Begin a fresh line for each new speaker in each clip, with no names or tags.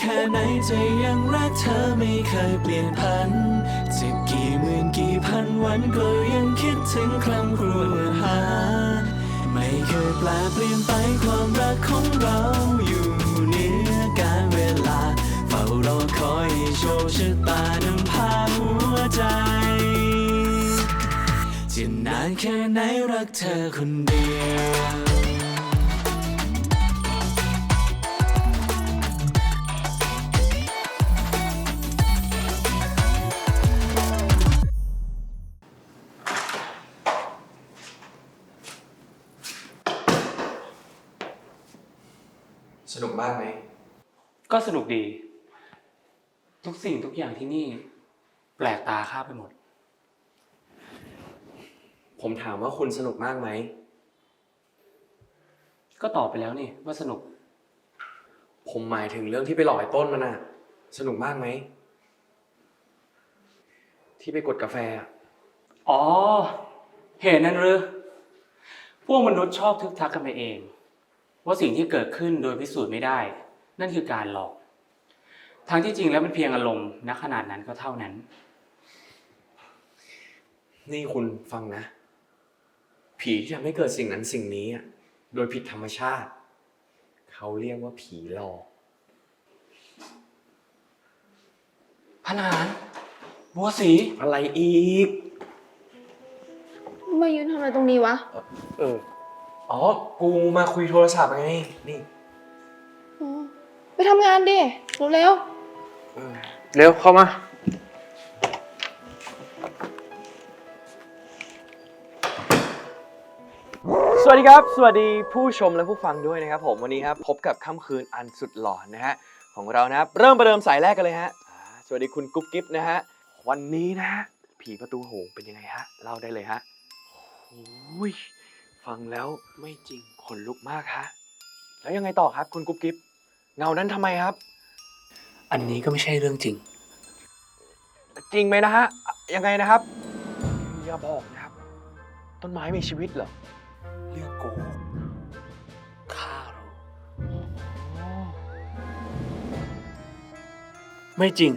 แค่ไหนใจยังรักเธอไม่เคยเปลี่ยนพันจะกี่หมื่นกี่พันวันก็ยังคิดถึงครั้งครวญหา ไม่เคยแปลเปลี่ยนไปความรักของเราอยู่เหนือการเวลา เฝ้ารอคอยโชคชะตานำพาหัวใจจะนานแค่ไหนรักเธอคนเดียว
นุกมากไหม
ก็สนุกดี ทุกสิ่งทุกอย่างที่นี่ แปลกตาข้าไปหมด
ผมถามว่าคุณสนุกมากไหม
ก็ตอบไปแล้วนี่ว่าสนุก
ผมหมายถึงเรื่องที่ไปหลอกไอ้ต้นมันอะสนุกมากไหม ที่ไปกดกาแฟอะ
อ๋อ เหตุนั้นหรือ พวกมนุษย์ชอบทึกทักกันไปเอง ว่าสิ่งที่เกิดขึ้นโดยพิสูจน์ไม่ได้ นั่นคือการหลอกทางที่จริงแล้วเป็นเพียงอารมณ์ณขนาดนั้นก็เท่านั้น
นี่คุณฟังนะ ผีที่ทำให้เกิดสิ่งนั้นสิ่งนี้อะโดยผิดธรรมชาติ เขาเรียกว่าผีหลอก
พนานบัวสี
อะไรอีก
มายืนทำอะไรตรงนี้วะ
เออ อ๋อ กูมาคุยโทรศัพท์ไง นี่
อ๋อไปทำงานดิเร็ว
เออเร็วเข้ามา สวัสดีครับ สวัสดีผู้ชมและผู้ฟังด้วยนะครับผมวันนี้ครับพบกับค่ำคืนอันสุดหลอนนะฮะของเรานะครับเริ่มประเดิมสายแรกกันเลยฮะอ่าสวัสดีคุณกุ๊บกิ๊บนะฮะวันนี้นะฮะผีประตูโหงเป็นยังไงฮะเล่าได้เลยฮะโอ้ย ฟังแล้วไม่จริงขนลุกมากฮะแล้วยังไงต่อครับ คุณกุ๊บกิ๊บเงานั้นทำไมครับ
อันนี้ก็ไม่ใช่เรื่องจริง
จริงไหมนะฮะยังไงนะครับอย่าบอกนะครับ ต้นไม้มีชีวิตเหรอ
เรื่องโกหกข้ารู้ไม่จริง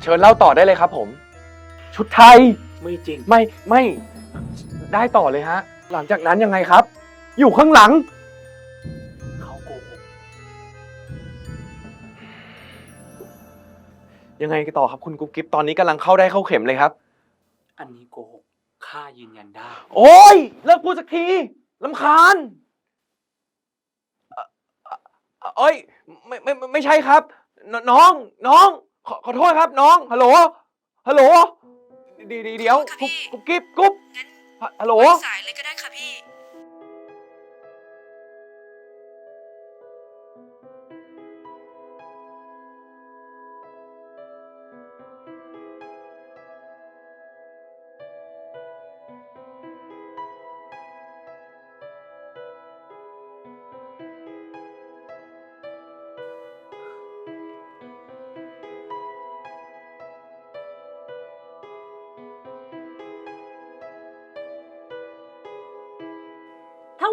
เชิญเล่าต่อได้เลยครับผม ชุดไทย
ไม่จริง
ไม่ไม่ ได้ต่อเลยฮะ หลังจากนั้นยังไงครับ อยู่ข้างหลัง
เขาโกหก
ยังไงต่อครับคุณกุ๊บกิ๊บตอนนี้กำลังเข้าได้เข้าเข็มเลยครับ
อันนี้โกหกข้ายืนยันได้
โอ้ยเลิกพูดสักทีลำคาญเอ่อเอ่อเอ้ยไม่ไม่ไม่ไม่ใช่ครับนน้องน้องขอขอโทษครับ น้องฮัลโหลฮัลโหลเดียวเดี๋ยว
ค่ะพี่
กุ๊บกุ๊บกิ๊บกุ๊บ
งั้น
ฮัลโหล
สายเลยก็ได้ค่ะพี่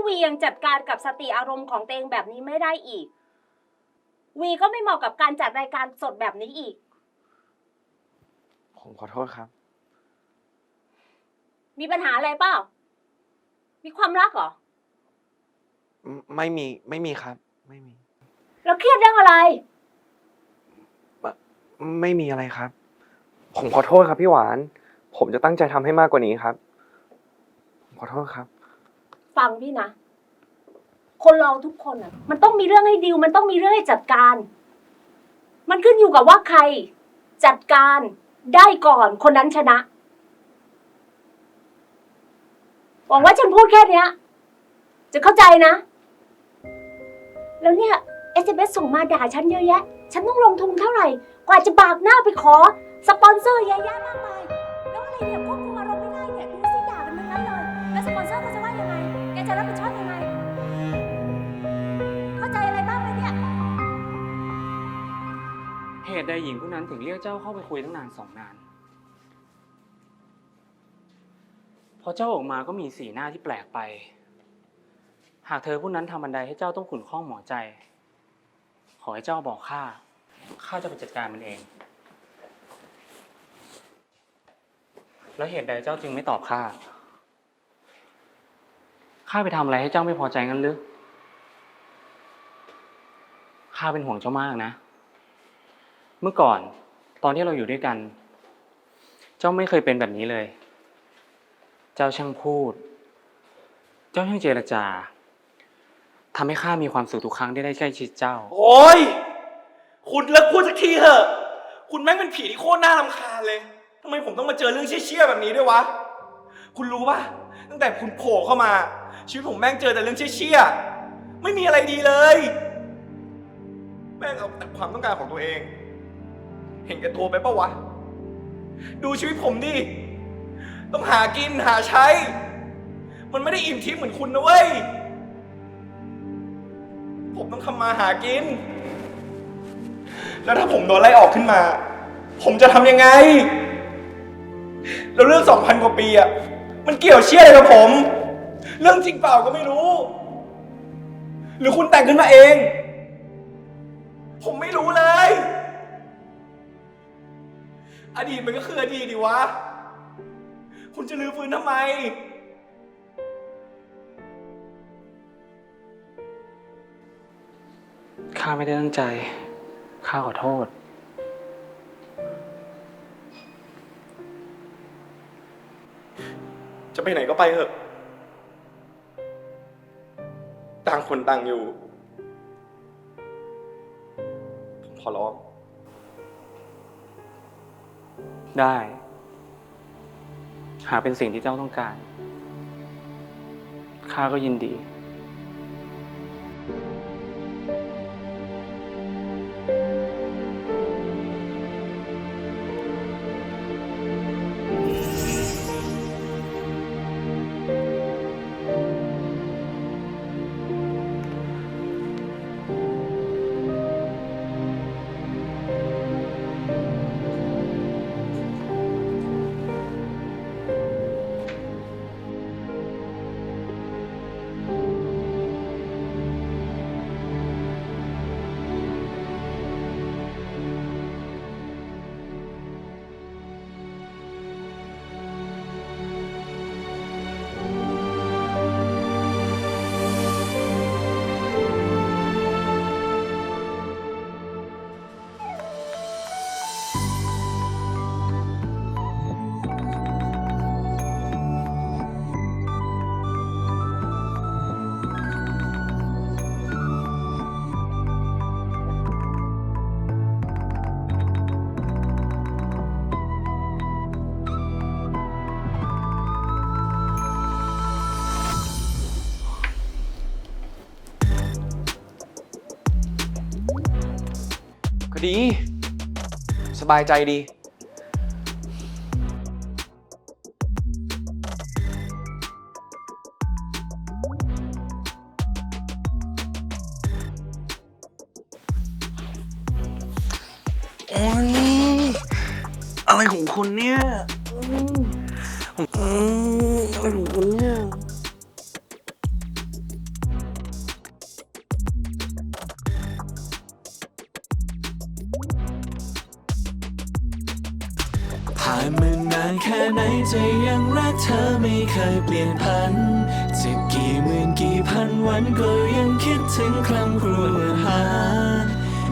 ถ้าวียังจัดการกับสติอารมณ์ของตัวเองแบบนี้ไม่ได้อีก วีก็ไม่เหมาะกับการจัดรายการสดแบบนี้อีก
ผมขอโทษครับ
มีปัญหาอะไรเปล่า มีความรักเหรอ
ไม่ไม่มีไม่มีครับ ไม่มี
แล้วเครียดเรื่องอะไร
ไม่มีอะไรครับ ผมขอโทษครับพี่หวาน ผมจะตั้งใจทำให้มากกว่านี้ครับผมขอโทษครับ
ฟังพี่นะ คนเราทุกคนอะ มันต้องมีเรื่องให้ดิว มันต้องมีเรื่องให้จัดการ มันขึ้นอยู่กับว่าใคร จัดการได้ก่อนคนนั้นชนะ หวังว่าฉันพูดแค่เนี้ย จะเข้าใจนะ แล้วเนี่ย SMS ส่งมาด่าฉันเยอะแยะ ฉันต้องลงทุนเท่าไหร่ กว่าจะบากหน้าไปขอ สปอนเซอร์เยอะแยะมากมาย
ตุใดหญิงผู้นั้นถึงเรียกเจ้าเข้าไปคุยตั้งนานสองนาน พอเจ้าออกมาก็มีสีหน้าที่แปลกไป หากเธอผู้นั้นทำบันไดให้เจ้าต้องขุนข้องหมอใจ ขอให้เจ้าบอกข้า ข้าจะไปจัดการมันเอง แล้วเหตุใดเจ้าจึงไม่ตอบข้า ข้าไปทำอะไรให้เจ้าไม่พอใจงั้นหรือ ข้าเป็นห่วงเจ้ามากนะ เมื่อก่อนตอนที่เราอยู่ด้วยกัน เจ้าไม่เคยเป็นแบบนี้เลย เจ้าช่างพูด เจ้าช่างเจรจาทำให้ข้ามีความสุขทุกครั้งที่ได้ใกล้ชิดเจ้า
โอ้ย คุณเลิกพูดสักทีเถอะ คุณแม่งเป็นผีที่โคตรน่ารำคาญเลย ทำไมผมต้องมาเจอเรื่องเชี่ยๆแบบนี้ด้วยวะ คุณรู้ปะตั้งแต่คุณโผล่เข้ามา ชีวิตผมแม่งเจอแต่เรื่องเชี่ยๆ ไม่มีอะไรดีเลย แม่งเอาแต่ความต้องการของตัวเอง เห็นแก่ตัวไปปะวะ ดูชีวิตผมดิ ต้องหากินหาใช้ มันไม่ได้อิ่มทิพย์เหมือนคุณนะเว้ย ผมต้องทำมาหากิน แล้วถ้าผมโดนไล่ออกขึ้นมา ผมจะทำยังไง แล้วเรื่องสองพันกว่าปีอะมันเกี่ยวเชี่ยอะไรกับผม เรื่องจริงเปล่าก็ไม่รู้ หรือคุณแต่งขึ้นมาเอง ผมไม่รู้เลย อดีตมันก็คืออดีตดิวะ คุณจะลือฟื้นทำไม
ข้าไม่ได้ตั้งใจ ข้าขอโทษ
จะไปไหนก็ไปเถอะ ต่างคนต่างอยู่ ผมขอร้อง
ได้ หากเป็นสิ่งที่เจ้าต้องการ ข้าก็ยินดี
ดี สบายใจดี โอ้ยอะไรของคุณเนี่ย อืมอืมอะไรของคุณเนี่ย
เธอไม่เคยเปลี่ยนพัน จะกี่หมื่นกี่พันวันก็ยังคิดถึงครั้งครัวหา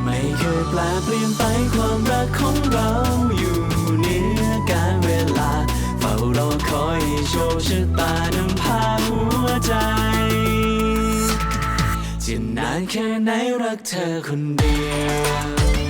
ไม่เคยแปลเปลี่ยนไปความรักของเราอยู่เหนือการเวลา เฝ้ารอคอยโชคชะตานำพาหัวใจจะนานแค่ไหนรักเธอคนเดียว